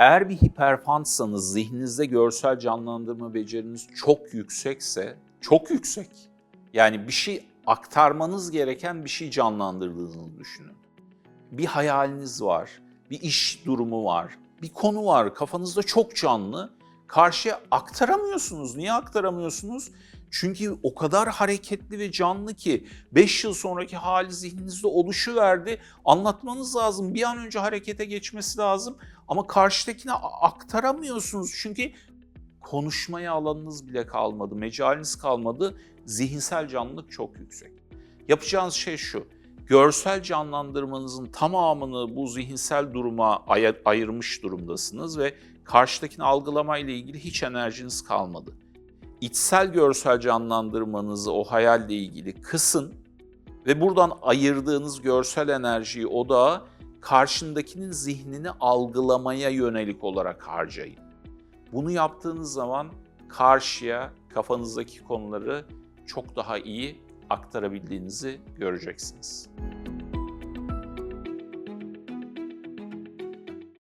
Eğer bir hiperfantsanız, zihninizde görsel canlandırma beceriniz çok yüksekse, çok yüksek. Yani bir şey aktarmanız gereken bir şey canlandırdığınızı düşünün. Bir hayaliniz var, bir iş durumu var, bir konu var, kafanızda çok canlı. Karşıya aktaramıyorsunuz. Niye aktaramıyorsunuz? Çünkü o kadar hareketli ve canlı ki 5 yıl sonraki hali zihninizde oluşuverdi. Anlatmanız lazım. Bir an önce harekete geçmesi lazım. Ama karşıdakine aktaramıyorsunuz. Çünkü konuşmaya alanınız bile kalmadı, mecaliniz kalmadı. Zihinsel canlılık çok yüksek. Yapacağınız şey şu. Görsel canlandırmanızın tamamını bu zihinsel duruma ay- ayırmış durumdasınız ve karşıdakini algılama ile ilgili hiç enerjiniz kalmadı. İçsel görsel canlandırmanızı o hayalle ilgili kısın ve buradan ayırdığınız görsel enerjiyi odağa karşındakinin zihnini algılamaya yönelik olarak harcayın. Bunu yaptığınız zaman karşıya kafanızdaki konuları çok daha iyi aktarabildiğinizi göreceksiniz.